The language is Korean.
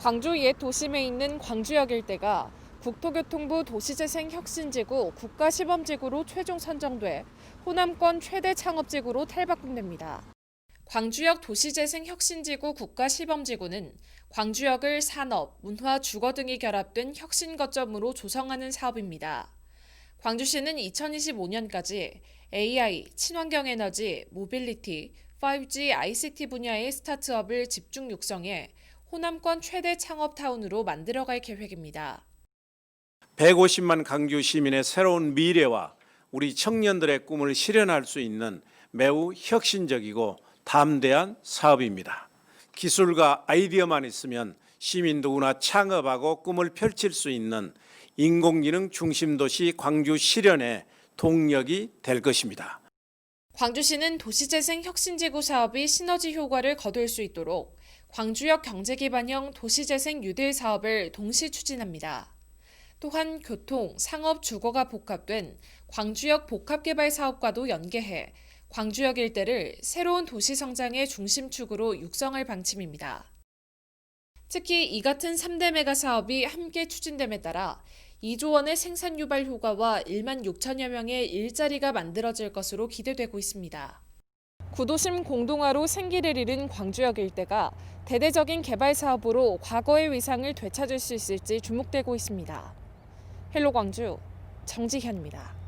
광주 옛 도심에 있는 광주역 일대가 국토교통부 도시재생혁신지구 국가시범지구로 최종 선정돼 호남권 최대 창업지구로 탈바꿈됩니다. 광주역 도시재생혁신지구 국가시범지구는 광주역을 산업, 문화, 주거 등이 결합된 혁신 거점으로 조성하는 사업입니다. 광주시는 2025년까지 AI, 친환경 에너지, 모빌리티, 5G, ICT 분야의 스타트업을 집중 육성해 호남권 최대 창업타운으로 만들어갈 계획입니다. 150만 강주 시민의 새로운 미래와 우리 청년들의 꿈을 실현할 수 있는 매우 혁신적이고 담대한 사업입니다. 기술과 아이디어만 있으면 시민 누구나 창업하고 꿈을 펼칠 수 있는 인공지능 중심 도시 광주 실현의 동력이 될 것입니다. 광주시는 도시재생 혁신지구 사업이 시너지 효과를 거둘 수 있도록 광주역 경제기반형 도시재생 뉴딜 사업을 동시 추진합니다. 또한 교통, 상업, 주거가 복합된 광주역 복합개발 사업과도 연계해 광주역 일대를 새로운 도시 성장의 중심축으로 육성할 방침입니다. 특히 이 같은 3대 메가 사업이 함께 추진됨에 따라 2조 원의 생산 유발 효과와 1만 6천여 명의 일자리가 만들어질 것으로 기대되고 있습니다. 구도심 공동화로 생기를 잃은 광주역 일대가 대대적인 개발 사업으로 과거의 위상을 되찾을 수 있을지 주목되고 있습니다. 헬로 광주 정지현입니다.